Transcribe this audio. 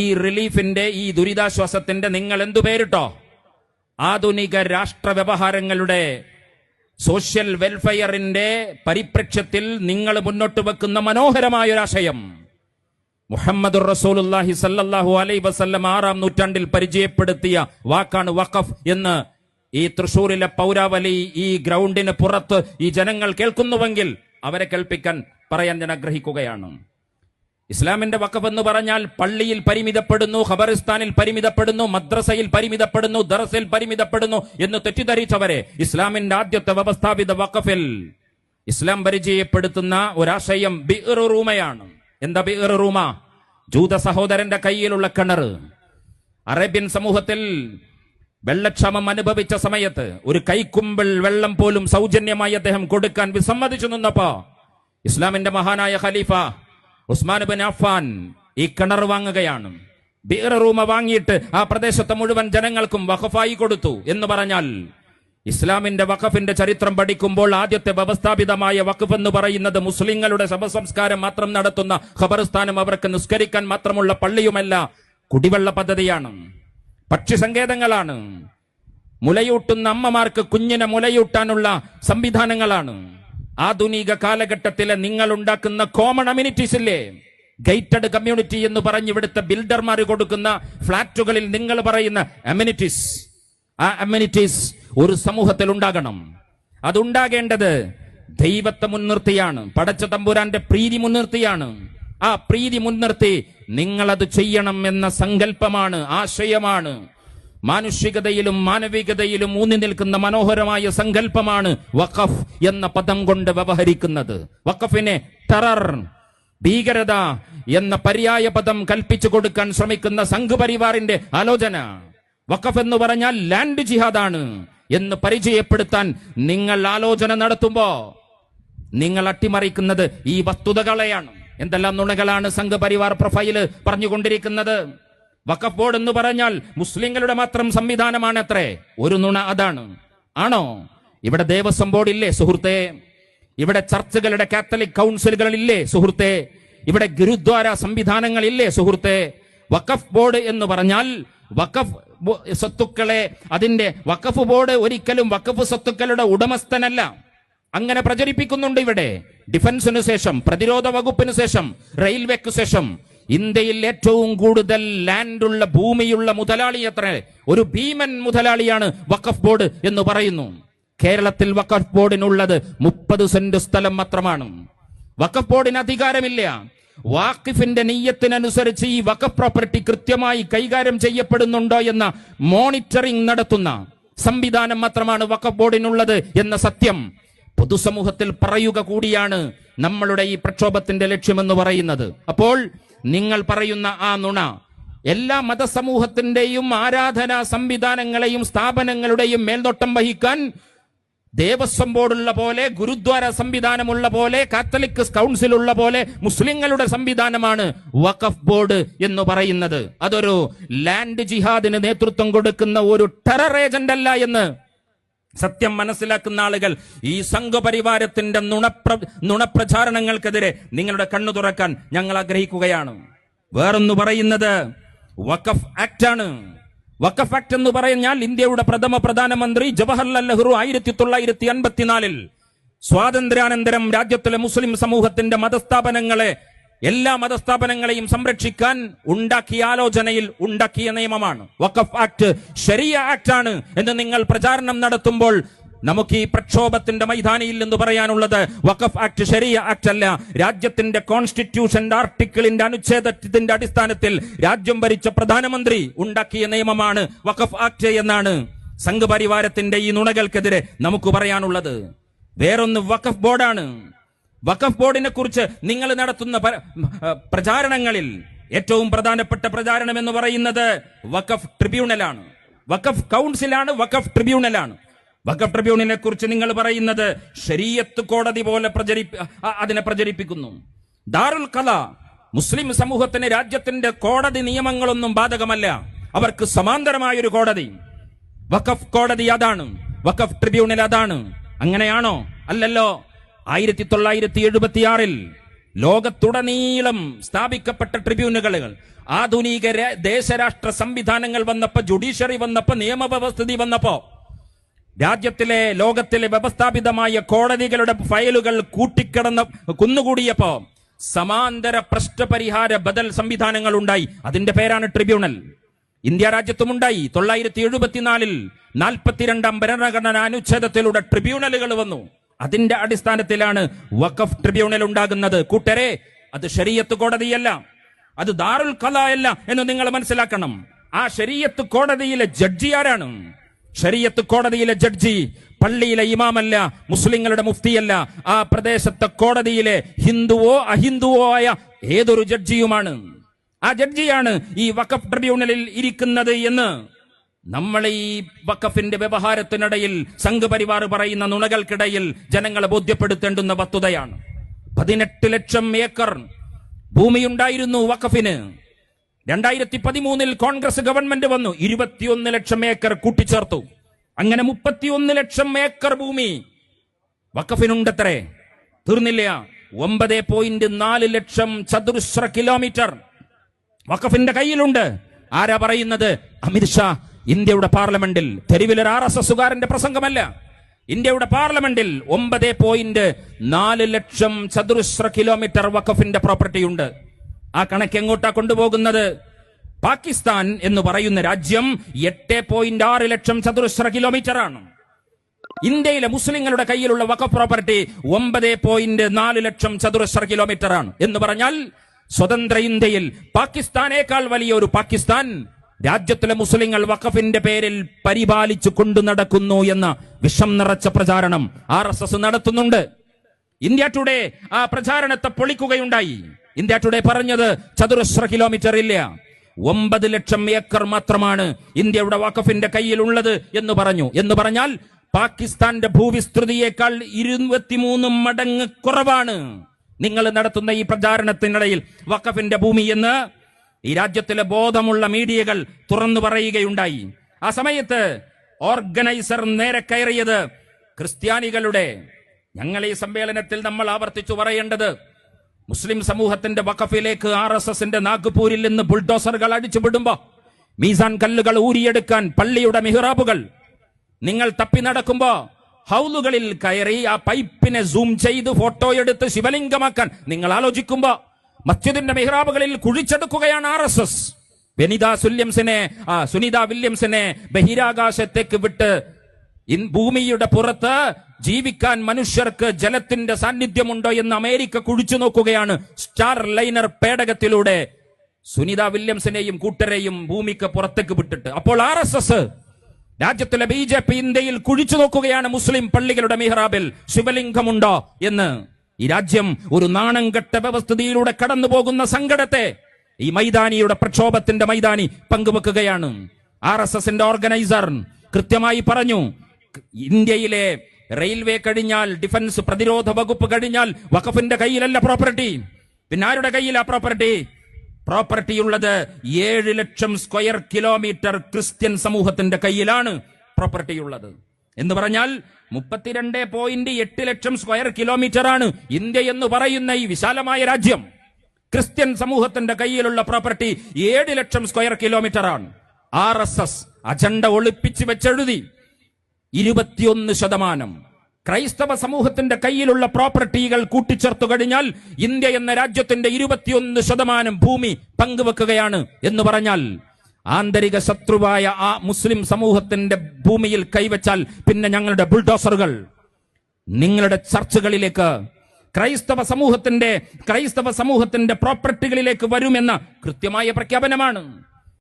ഈ റിലീഫിന്റെ ഈ ദുരിതാശ്വാസത്തിന്റെ നിങ്ങൾ എന്തു പേരിട്ടോ? ആധുനിക രാഷ്ട്ര വ്യവഹാരങ്ങളുടെ സോഷ്യൽ വെൽഫെയറിന്റെ പരിപ്രക്ഷ്യത്തിൽ നിങ്ങൾ മുന്നോട്ട് വെക്കുന്ന മനോഹരമായ ഒരാശയം മുഹമ്മദ് റസൂലുല്ലാഹി സല്ലാഹു അലൈ വസല്ലം ആറാം നൂറ്റാണ്ടിൽ പരിചയപ്പെടുത്തിയ വാക്കാണ് വഖഫ് എന്ന് ഈ തൃശൂരിലെ പൗരാവലി ഈ ഗ്രൗണ്ടിന് പുറത്ത് ഈ ജനങ്ങൾ കേൾക്കുന്നുവെങ്കിൽ അവരെ കേൾപ്പിക്കാൻ പറയാൻ ഞാൻ ആഗ്രഹിക്കുകയാണ്. ഇസ്ലാമിന്റെ വഖഫ് എന്ന് പറഞ്ഞാൽ പള്ളിയിൽ പരിമിതപ്പെടുന്നു ഖബറിസ്ഥാനിൽ പരിമിതപ്പെടുന്നു മദ്രസയിൽ പരിമിതപ്പെടുന്നു ദറസിൽ പരിമിതപ്പെടുന്നു എന്ന് തെറ്റിദ്ധരിച്ചവരെ ഇസ്ലാമിന്റെ ആദ്യത്തെ വ്യവസ്ഥാപിത വഖഫിൽ ഇസ്ലാം പരിചയപ്പെടുത്തുന്ന ഒരാശയം ബിഇർ റൂമയാണ്. എന്താ ബിഇർ റൂമ? ജൂത സഹോദരന്റെ കയ്യിലുള്ള കിണർ. അറേബ്യൻ സമൂഹത്തിൽ വെള്ളക്ഷമം അനുഭവിച്ച സമയത്ത് ഒരു കൈക്കുമ്പിൾ വെള്ളം പോലും സൗജന്യമായി അദ്ദേഹം കൊടുക്കാൻ വിസമ്മതിച്ചു നിന്നപ്പോ ഇസ്ലാമിന്റെ മഹാനായ ഖലീഫ ഉസ്മാൻ ബിൻ അഫ്ഫാൻ ഈ കിണർ വാങ്ങുകയാണ്. ബിയർ റൂമ വാങ്ങിയിട്ട് ആ പ്രദേശത്തെ മുഴുവൻ ജനങ്ങൾക്കും വഖഫായി കൊടുത്തു എന്ന് പറഞ്ഞാൽ ഇസ്ലാമിന്റെ വഖഫിന്റെ ചരിത്രം പഠിക്കുമ്പോൾ ആദ്യത്തെ വ്യവസ്ഥാപിതമായ വഖഫ് എന്ന് പറയുന്നത് മുസ്ലിങ്ങളുടെ ശവസംസ്കാരം മാത്രം നടത്തുന്ന ഖബർസ്ഥാനം അവർക്ക് നിസ്കരിക്കാൻ മാത്രമുള്ള പള്ളിയുമല്ല കുടിവെള്ള പദ്ധതിയാണ്. പക്ഷി സങ്കേതങ്ങളാണ് മുലയൂട്ടുന്ന അമ്മമാർക്ക് കുഞ്ഞിനെ മുലയൂട്ടാനുള്ള സംവിധാനങ്ങളാണ്. ആധുനിക കാലഘട്ടത്തിലെ നിങ്ങൾ ഉണ്ടാക്കുന്ന കോമൺ അമ്യൂണിറ്റീസ് ഇല്ലേ? ഗേറ്റഡ് കമ്മ്യൂണിറ്റി എന്ന് പറഞ്ഞ് ഇവിടുത്തെ ബിൽഡർമാർ കൊടുക്കുന്ന ഫ്ളാറ്റുകളിൽ നിങ്ങൾ പറയുന്ന അമ്യൂണിറ്റീസ് ആ അമ്യൂണിറ്റീസ് ഒരു സമൂഹത്തിൽ ഉണ്ടാകണം. അതുണ്ടാകേണ്ടത് ദൈവത്തെ മുൻനിർത്തിയാണ്. പടച്ച തമ്പുരാന്റെ പ്രീതി മുൻനിർത്തിയാണ്. ആ പ്രീതി മുൻനിർത്തി നിങ്ങളത് ചെയ്യണം എന്ന സങ്കല്പമാണ് ആശയമാണ്. മാനുഷികതയിലും മാനവികതയിലും ഊന്നി നിൽക്കുന്ന മനോഹരമായ സങ്കല്പമാണ് വഖഫ് എന്ന പദം കൊണ്ട് വ്യവഹരിക്കുന്നത്. വഖഫിനെ ടെറർ ഭീകരത എന്ന പര്യായ പദം കൽപ്പിച്ചു കൊടുക്കാൻ ശ്രമിക്കുന്ന സംഘപരിവാറിന്റെ ആലോചന. വഖഫ് എന്ന് പറഞ്ഞാൽ ലാൻഡ് ജിഹാദാണ് എന്ന് പരിചയപ്പെടുത്താൻ നിങ്ങൾ ആലോചന നടത്തുമ്പോ നിങ്ങൾ അട്ടിമറിക്കുന്നത് ഈ വസ്തുതകളെയാണ്. എന്തെല്ലാം നുണകളാണ് സംഘപരിവാർ പ്രൊഫൈൽ പറഞ്ഞുകൊണ്ടിരിക്കുന്നത്? വഖഫ് ബോർഡ് എന്ന് പറഞ്ഞാൽ മുസ്ലിങ്ങളുടെ മാത്രം സംവിധാനമാണ് അത്രേ ഒരു നുണ അതാണ്. ആണോ? ഇവിടെ ദേവസ്വം ബോർഡ് ഇല്ലേ സുഹൃത്തെ? ഇവിടെ ചർച്ചുകളുടെ കാത്തലിക് കൗൺസിലുകൾ ഇല്ലേ സുഹൃത്തെ? ഇവിടെ ഗുരുദ്വാര സംവിധാനങ്ങൾ ഇല്ലേ സുഹൃത്തെ? വഖഫ് ബോർഡ് എന്ന് പറഞ്ഞാൽ വഖഫ് സ്വത്തുക്കളെ അതിന്റെ വഖഫ് ബോർഡ് ഒരിക്കലും വഖഫ് സ്വത്തുക്കളുടെ ഉടമസ്ഥനല്ല. അങ്ങനെ പ്രചരിപ്പിക്കുന്നുണ്ട് ഇവിടെ. ഡിഫൻസിനു ശേഷം പ്രതിരോധ വകുപ്പിന് ശേഷം റെയിൽവേക്ക് ശേഷം ഇന്ത്യയിൽ ഏറ്റവും കൂടുതൽ ലാൻഡുള്ള ഭൂമിയുള്ള മുതലാളി എത്ര? ഒരു ഭീമൻ മുതലാളിയാണ് വഖഫ് ബോർഡ് എന്ന് പറയുന്നു. കേരളത്തിൽ വഖഫ് ബോർഡിനുള്ളത് മുപ്പത് സെന്റ് സ്ഥലം മാത്രമാണ്. വഖഫ് ബോർഡിന് അധികാരമില്ല. വാക്കിഫിന്റെ നെയ്യത്തിനനുസരിച്ച് ഈ വഖഫ് പ്രോപ്പർട്ടി കൃത്യമായി കൈകാര്യം ചെയ്യപ്പെടുന്നുണ്ടോ എന്ന മോണിറ്ററിംഗ് നടത്തുന്ന സംവിധാനം മാത്രമാണ് വഖഫ് ബോർഡിനുള്ളത് എന്ന സത്യം പൊതുസമൂഹത്തിൽ പറയുക കൂടിയാണ് നമ്മളുടെ ഈ പ്രക്ഷോഭത്തിന്റെ ലക്ഷ്യമെന്ന് പറയുന്നത്. അപ്പോൾ നിങ്ങൾ പറയുന്ന ആ നുണ എല്ലാ മതസമൂഹത്തിന്റെയും ആരാധനാ സംവിധാനങ്ങളെയും സ്ഥാപനങ്ങളുടെയും മേൽനോട്ടം വഹിക്കാൻ ദേവസ്വം ബോർഡുള്ള പോലെ ഗുരുദ്വാര സംവിധാനമുള്ള പോലെ കാത്തലിക് കൗൺസിൽ ഉള്ള പോലെ മുസ്ലിങ്ങളുടെ സംവിധാനമാണ് വഖഫ് ബോർഡ് എന്ന് പറയുന്നത്. അതൊരു ലാൻഡ് ജിഹാദിന് നേതൃത്വം കൊടുക്കുന്ന ഒരു ടെറർ ഏജന്റ് അല്ല എന്ന്. സത്യം മനസ്സിലാക്കുന്ന ആളുകൾ ഈ സംഘപരിവാരത്തിന്റെ നുണപ്ര നുണപ്രചാരണങ്ങൾക്കെതിരെ നിങ്ങളുടെ കണ്ണു തുറക്കാൻ ഞങ്ങൾ ആഗ്രഹിക്കുകയാണ്. വേറൊന്ന് പറയുന്നത് വഖഫ് ആക്ട് ആണ് വഖഫ് ആക്ട് എന്ന് പറഞ്ഞാൽ ഇന്ത്യയുടെ പ്രഥമ പ്രധാനമന്ത്രി ജവഹർലാൽ നെഹ്റു ആയിരത്തി തൊള്ളായിരത്തി അൻപത്തിനാലിൽ സ്വാതന്ത്ര്യാനന്തരം രാജ്യത്തിലെ മുസ്ലിം സമൂഹത്തിന്റെ മതസ്ഥാപനങ്ങളെ എല്ലാ മതസ്ഥാപനങ്ങളെയും സംരക്ഷിക്കാൻ ഉണ്ടാക്കിയ ആലോചനയിൽ ഉണ്ടാക്കിയ നിയമമാണ്. വഖഫ് ആക്ട് ശരിയ ആക്ട് ആണ് എന്ന് നിങ്ങൾ പ്രചാരണം നടത്തുമ്പോൾ നമുക്ക് ഈ പ്രക്ഷോഭത്തിന്റെ മൈതാനിയിൽ എന്ന് പറയാനുള്ളത് വഖഫ് ആക്ട് ശരിയ ആക്ട് അല്ല രാജ്യത്തിന്റെ കോൺസ്റ്റിറ്റ്യൂഷന്റെ ആർട്ടിക്കിളിന്റെ അനുച്ഛേദത്തിന്റെ അടിസ്ഥാനത്തിൽ രാജ്യം ഭരിച്ച പ്രധാനമന്ത്രി ഉണ്ടാക്കിയ നിയമമാണ് വഖഫ് ആക്ട് എന്നാണ് സംഘപരിവാരത്തിന്റെ ഈ നുണകൾക്കെതിരെ നമുക്ക് പറയാനുള്ളത്. വേറൊന്ന് വഖഫ് ബോർഡാണ്. വഖഫ് ബോർഡിനെ കുറിച്ച് നിങ്ങൾ നടത്തുന്ന പ്രചാരണങ്ങളിൽ ഏറ്റവും പ്രധാനപ്പെട്ട പ്രചാരണം എന്ന് പറയുന്നത് വഖഫ് ട്രിബ്യൂണലാണ്. വഖഫ് കൗൺസിലാണ് വഖഫ് ട്രിബ്യൂണലാണ്. വഖഫ് ട്രിബ്യൂണലിനെ കുറിച്ച് നിങ്ങൾ പറയുന്നത് ശരീയത്ത് കോടതി പോലെ പ്രചരി അതിനെ പ്രചരിപ്പിക്കുന്നു. ദാറുൽ കല മുസ്ലിം സമൂഹത്തിന് രാജ്യത്തിന്റെ കോടതി നിയമങ്ങളൊന്നും ബാധകമല്ല. അവർക്ക് സമാന്തരമായ ഒരു കോടതി. വഖഫ് കോടതി അതാണ്. വഖഫ് ട്രിബ്യൂണൽ അതാണ്. അങ്ങനെയാണോ? അല്ലല്ലോ. ആയിരത്തി തൊള്ളായിരത്തി എഴുപത്തിയാറിൽ ലോകത്തുടനീളം സ്ഥാപിക്കപ്പെട്ട ട്രിബ്യൂണലുകൾ ആധുനിക ദേശരാഷ്ട്ര സംവിധാനങ്ങൾ വന്നപ്പോ ജുഡീഷ്യറി വന്നപ്പോ നിയമവ്യവസ്ഥിതി വന്നപ്പോ രാജ്യത്തിലെ ലോകത്തിലെ വ്യവസ്ഥാപിതമായ കോടതികളുടെ ഫയലുകൾ കൂട്ടിക്കിടന്ന കുന്നുകൂടിയപ്പോ സമാന്തര പ്രശ്നപരിഹാര ബദൽ സംവിധാനങ്ങൾ ഉണ്ടായി. അതിന്റെ പേരാണ് ട്രിബ്യൂണൽ. ഇന്ത്യ രാജ്യത്തുമുണ്ടായി. തൊള്ളായിരത്തി എഴുപത്തിനാലിൽ നാൽപ്പത്തിരണ്ടാം ഭരണഘടനാ അനുച്ഛേദത്തിലൂടെ ട്രിബ്യൂണലുകൾ വന്നു. അതിന്റെ അടിസ്ഥാനത്തിലാണ് വഖഫ് ട്രിബ്യൂണൽ ഉണ്ടാകുന്നത്. കൂട്ടരെ അത് ശരീയത്ത് കോടതിയല്ല അത് ദാറുൽ കലായല്ല എന്ന് നിങ്ങൾ മനസ്സിലാക്കണം. ആ ശരീയത്ത് കോടതിയിലെ ജഡ്ജി ആരാണ്? ശരീയത്ത് കോടതിയിലെ ജഡ്ജി പള്ളിയിലെ ഇമാമല്ല മുസ്ലിങ്ങളുടെ മുഫ്തിയല്ല ആ പ്രദേശത്തെ കോടതിയിലെ ഹിന്ദുവോ അഹിന്ദുവോ ആയ ഏതൊരു ജഡ്ജിയുമാണ്? ആ ജഡ്ജിയാണ് ഈ വഖഫ് ട്രിബ്യൂണലിൽ ഇരിക്കുന്നത് എന്ന്. നമ്മൾ ഈ വക്കഫിന്റെ വ്യവഹാരത്തിനിടയിൽ സംഘപരിവാർ പറയുന്ന നുണകൾക്കിടയിൽ ജനങ്ങളെ ബോധ്യപ്പെടുത്തേണ്ടുന്ന വസ്തുതയാണ്. പതിനെട്ട് ലക്ഷം ഏക്കർ ഭൂമിയുണ്ടായിരുന്നു വക്കഫിന് രണ്ടായിരത്തി പതിമൂന്നിൽ കോൺഗ്രസ് ഗവൺമെന്റ് വന്നു. ഇരുപത്തിയൊന്ന് ലക്ഷം ഏക്കർ കൂട്ടിച്ചേർത്തു. അങ്ങനെ മുപ്പത്തിയൊന്ന് ലക്ഷം ഏക്കർ ഭൂമി വക്കഫിനുണ്ടത്രേ തീർന്നില്ല. ഒമ്പത് പോയിന്റ് നാല് ലക്ഷം ചതുരശ്ര കിലോമീറ്റർ വക്കഫിന്റെ കയ്യിലുണ്ട്. ആരാ പറയുന്നത്? അമിത്ഷാ ഇന്ത്യയുടെ പാർലമെന്റിൽ തെരുവിലൊരു ആർ എസ് എസുകാരന്റെ പ്രസംഗമല്ല. ഇന്ത്യയുടെ പാർലമെന്റിൽ ഒമ്പത് പോയിന്റ് നാല് ലക്ഷം ചതുരശ്ര കിലോമീറ്റർ വഖഫിന്റെ പ്രോപ്പർട്ടി ഉണ്ട്. ആ കണക്ക് എങ്ങോട്ടാ കൊണ്ടുപോകുന്നത്? പാകിസ്ഥാൻ എന്ന് പറയുന്ന രാജ്യം എട്ട് പോയിന്റ് ആറ് ലക്ഷം ചതുരശ്ര കിലോമീറ്റർ ആണ്. ഇന്ത്യയിലെ മുസ്ലിങ്ങളുടെ കയ്യിലുള്ള വഖഫ് പ്രോപ്പർട്ടി ഒമ്പത് പോയിന്റ് നാല് ലക്ഷം ചതുരശ്ര കിലോമീറ്റർ ആണ്. എന്ന് പറഞ്ഞാൽ സ്വതന്ത്ര ഇന്ത്യയിൽ പാകിസ്ഥാനേക്കാൾ വലിയ ഒരു പാകിസ്ഥാൻ രാജ്യത്തിലെ മുസ്ലിങ്ങൾ വഖഫിന്റെ പേരിൽ പരിപാലിച്ചു കൊണ്ടു നടക്കുന്നു എന്ന വിഷം നിറച്ച പ്രചാരണം ആർ എസ് എസ് നടത്തുന്നുണ്ട്. ഇന്ത്യ ടുഡേ ആ പ്രചാരണത്തെ പൊളിക്കുകയുണ്ടായി. ഇന്ത്യ ടുഡേ പറഞ്ഞത് ചതുരശ്ര കിലോമീറ്റർ ഇല്ല. ഒമ്പത് ലക്ഷം ഏക്കർ മാത്രമാണ് ഇന്ത്യയുടെ വഖഫിന്റെ കയ്യിലുള്ളത് എന്ന് പറഞ്ഞു. എന്ന് പറഞ്ഞാൽ പാകിസ്ഥാന്റെ ഭൂവിസ്തൃതിയേക്കാൾ ഇരുപത്തിമൂന്ന് മടങ്ങ് കുറവാണ്. നിങ്ങൾ നടത്തുന്ന ഈ പ്രചാരണത്തിനിടയിൽ വഖഫിന്റെ ഭൂമി എന്ന് ഈ രാജ്യത്തിലെ ബോധമുള്ള മീഡിയകൾ തുറന്നു പറയുകയുണ്ടായി. ആ സമയത്ത് ഓർഗനൈസർ നേരെ കയറിയത് ക്രിസ്ത്യാനികളുടെ ഞങ്ങൾ ഈ സമ്മേളനത്തിൽ നമ്മൾ ആവർത്തിച്ചു പറയേണ്ടത് മുസ്ലിം സമൂഹത്തിന്റെ വഖഫിലേക്ക് ആർ എസ് എസിന്റെ നാഗ്പൂരിൽ നിന്ന് ബുൾഡോസറുകൾ അടിച്ചുവിടുമ്പോ മീസാൻ കല്ലുകൾ ഊരിയെടുക്കാൻ പള്ളിയുടെ മിഹ്റാബുകൾ നിങ്ങൾ തപ്പി നടക്കുമ്പോ ഹൗലുകളിൽ കയറി ആ പൈപ്പിനെ സൂം ചെയ്ത് ഫോട്ടോ എടുത്ത് ശിവലിംഗമാക്കാൻ നിങ്ങൾ ആലോചിക്കുമ്പോ മസ്ജിദിന്റെ മെഹ്റാബുകളിൽ കുഴിച്ചെടുക്കുകയാണ് ആർ എസ് എസ്. വെനിത സുല്യംസിനെ ആ സുനിത വില്യംസിനെ ബഹിരാകാശത്തേക്ക് വിട്ട് ഭൂമിയുടെ പുറത്ത് ജീവിക്കാൻ മനുഷ്യർക്ക് ജലത്തിന്റെ സാന്നിധ്യമുണ്ടോ എന്ന് അമേരിക്ക കുഴിച്ചു നോക്കുകയാണ് സ്റ്റാർ ലൈനർ പേടകത്തിലൂടെ. സുനിത വില്യംസിനെയും കൂട്ടരെയും ഭൂമിക്ക് പുറത്തേക്ക് വിട്ടിട്ട്. അപ്പോൾ ആർ എസ് എസ് രാജ്യത്തിലെ ബി ജെ പി ഇന്ത്യയിൽ കുഴിച്ചു നോക്കുകയാണ് മുസ്ലിം പള്ളികളുടെ മിഹ്റാബിൽ ശിവലിംഗമുണ്ടോ എന്ന്. ഈ രാജ്യം ഒരു നാണംകെട്ട വ്യവസ്ഥിതിയിലൂടെ കടന്നു പോകുന്ന സങ്കടത്തെ ഈ മൈതാനിയുടെ പ്രക്ഷോഭത്തിന്റെ മൈതാനി പങ്കുവെക്കുകയാണ്. ആർ എസ് എസിന്റെ ഓർഗനൈസർ കൃത്യമായി പറഞ്ഞു ഇന്ത്യയിലെ റെയിൽവേ കഴിഞ്ഞാൽ ഡിഫൻസ് പ്രതിരോധ വകുപ്പ് കഴിഞ്ഞാൽ വഖഫിന്റെ കയ്യിലല്ല പ്രോപ്പർട്ടി. പിന്നെ ആരുടെ കയ്യിലാ പ്രോപ്പർട്ടി? പ്രോപ്പർട്ടി ഉള്ളത് ഏഴ് ലക്ഷം സ്ക്വയർ കിലോമീറ്റർ ക്രിസ്ത്യൻ സമൂഹത്തിന്റെ കയ്യിലാണ് പ്രോപ്പർട്ടി ഉള്ളത് എന്ന് പറഞ്ഞാൽ മുപ്പത്തിരണ്ട് പോയിന്റ് എട്ട് ലക്ഷം സ്ക്വയർ കിലോമീറ്റർ ആണ് ഇന്ത്യ എന്ന് പറയുന്ന ഈ വിശാലമായ രാജ്യം. ക്രിസ്ത്യൻ സമൂഹത്തിന്റെ കയ്യിലുള്ള പ്രോപ്പർട്ടി ഏഴ് ലക്ഷം സ്ക്വയർ കിലോമീറ്റർ ആണ്. ആർ എസ് എസ് അജണ്ട ഒളിപ്പിച്ച് വെച്ചെഴുതി. ഇരുപത്തിയൊന്ന് ശതമാനം. ക്രൈസ്തവ സമൂഹത്തിന്റെ കയ്യിലുള്ള പ്രോപ്പർട്ടികൾ കൂട്ടിച്ചേർത്തു കഴിഞ്ഞാൽ ഇന്ത്യ എന്ന രാജ്യത്തിന്റെ ഇരുപത്തിയൊന്ന് ശതമാനം ഭൂമി പങ്കുവെക്കുകയാണ് എന്ന് പറഞ്ഞാൽ ആന്തരിക ശത്രുവായ ആ മുസ്ലിം സമൂഹത്തിന്റെ ഭൂമിയിൽ കൈവച്ചാൽ പിന്നെ ഞങ്ങളുടെ ബുൾഡോസറുകൾ. നിങ്ങളുടെ ചർച്ചകളിലേക്ക് ക്രൈസ്തവ സമൂഹത്തിന്റെ ക്രൈസ്തവ സമൂഹത്തിന്റെ പ്രോപ്പർട്ടികളിലേക്ക് വരുമെന്ന കൃത്യമായ പ്രഖ്യാപനമാണ്.